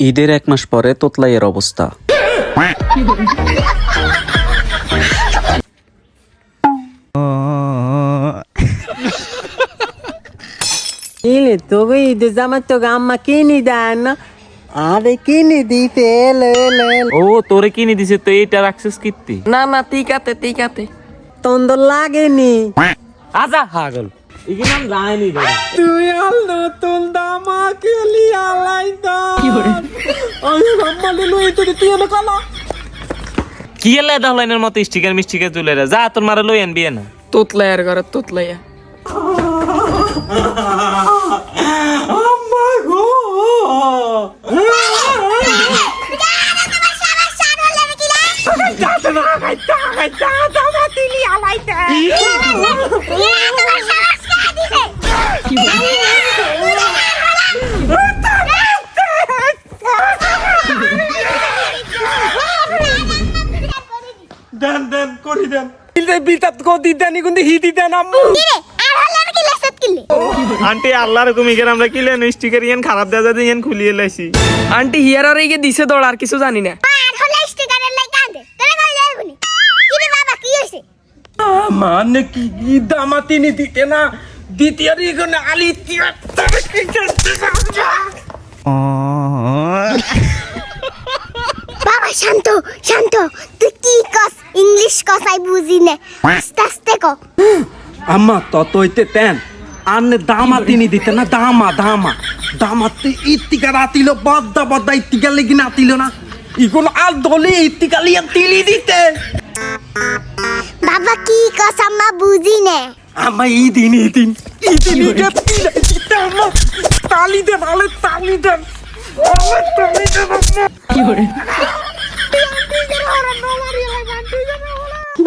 ঈদের এক মাস পরে তোতলাইয়ের অবস্থা। ইলে তোকে ঈদের জামা তোকে আম্মা কিনে দেন আরে কিনে দিতে ও তোরে কিনে দিছে তো এইটা রাখছিস কীর্তি? না না তিকাতে তিকাতে। তন্দর লাগেনি। আজা হাগল। নাম যায়নি তুই আল নতুন দামা কেলি আলাই দা কি এলে দাহলাইনের মতো স্টিকার মিস্টিকার তুলে রে? যা তোর মারে লই আনবি না তোতলাইয়ার ঘরে তোতলাইয়া দেন দেন করি দেন। বিতাত কো দিদানি কিন্তু হি দিদান আম্মু আন্টি আল্লাহর কুমিকের আমরা কিলেন স্টিকার ইয়ান খারাপ যাতে ইয়ান খুলিয়ে লাইছি। আন্টি হিয়ার আর ইগে দিছে দৌড় আর কিছু জানি না। মানে কি কি দামা তিনি দিতে না দ্বিতীয় রিগনে আলি বাবা শান্ত শান্ত। কি ইংলিশ কসাই বুঝি নে। আস্তে আস্তে ক। আম্মা তত হইতে তেন। আন্নে দামা তিনি দিতে না দামা দামা। দামাতে ইত্তিকা রাতিল বদ্দা বদ্দা ইত্তিকা লেগে নাতিল না। ইগুলো আর দলে ইত্তিকা লিয়া তিলি দিতে। বাবা কি কস আম্মা বুঝি নে। আম্মা ইদিন ইদিন ইদিন ইদিন দিতে আম্মা তালি দেন আলে তালি দে। আলে তালি দেন আম্মা।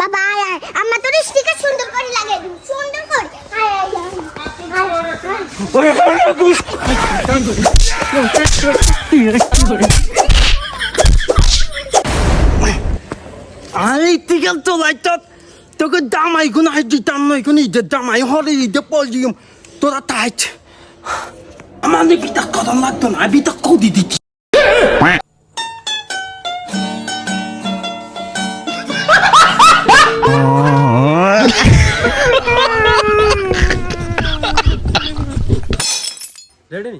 বাবা, আয় আয়। আম্মা তোর স্টিকার সুন্দর করে লাগে। সুন্দর করে। আয় আয় আরে ইত্তিকা তো লাইটা তোকে দামাই কোন আই দিতাম নয় কোন ইদে দামাই হরে ইদে পজিম তোরা টাইট আমার কদম লাগতো না বিটা কদি দিচ্ছি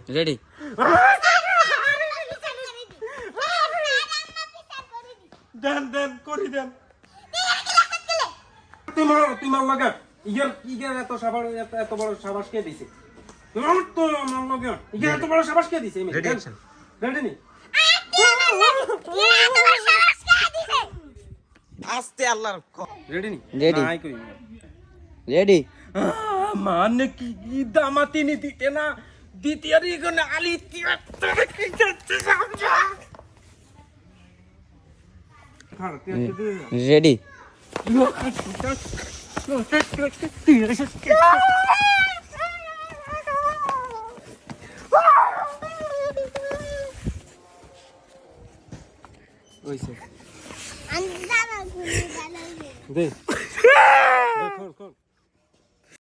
রেডি দেন দেন করি দেন। তোমার তোমার লাগা ইয়ার ইয়ার এত সাবাস এত এত বড় সাবাস কে দিছে তোমার তো আমার লাগা ইয়ার এত বড় সাবাস কে দিছে রেডি অ্যাকশন রেডি নি আস্তে আল্লাহর রেডি নি Ready. নাই করি রেডি মানে কি কি দামাতি নি দিতে না দ্বিতীয় রিগনে আলি রেডি দে দে খোল খোল